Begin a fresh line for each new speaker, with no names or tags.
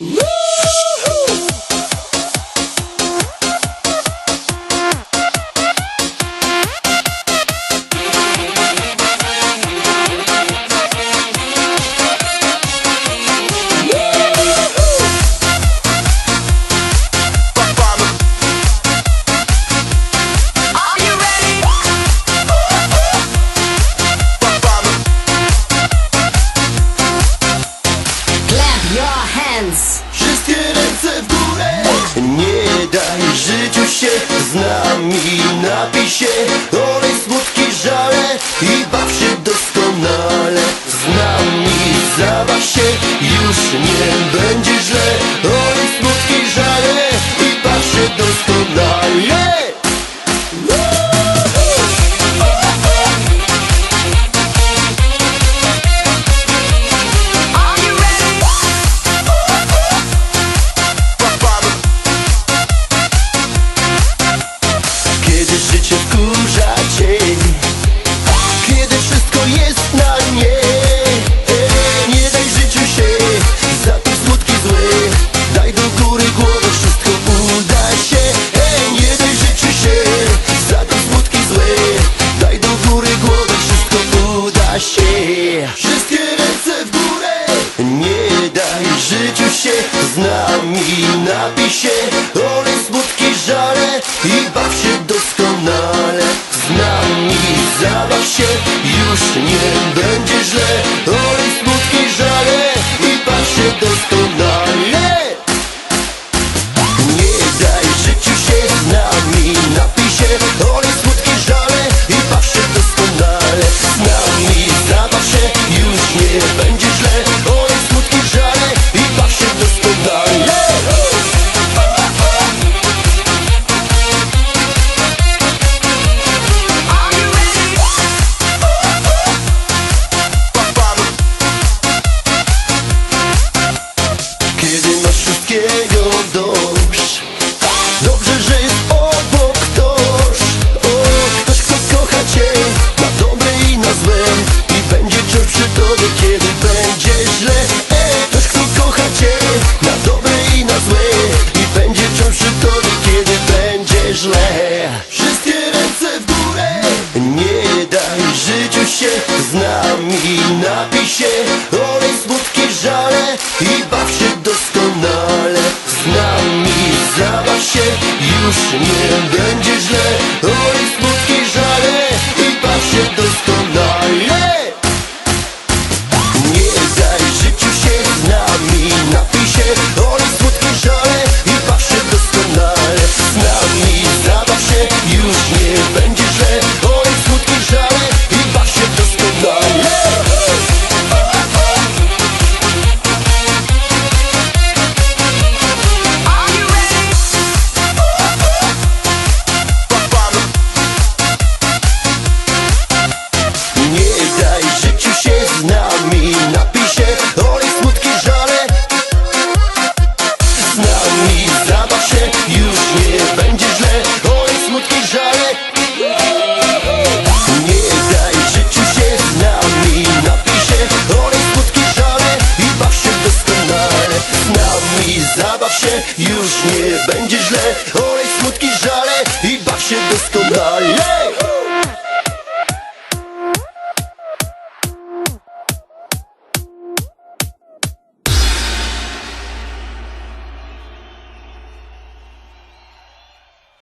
Woo! życiu się z nami napisie. Nie daj życiu się z nami napisie Olej smutki żale i baw się do potęgi Napij się, olej smutkie żale I baw się doskonale. Z nami zabaw się Już nie będzie źle. Olej should be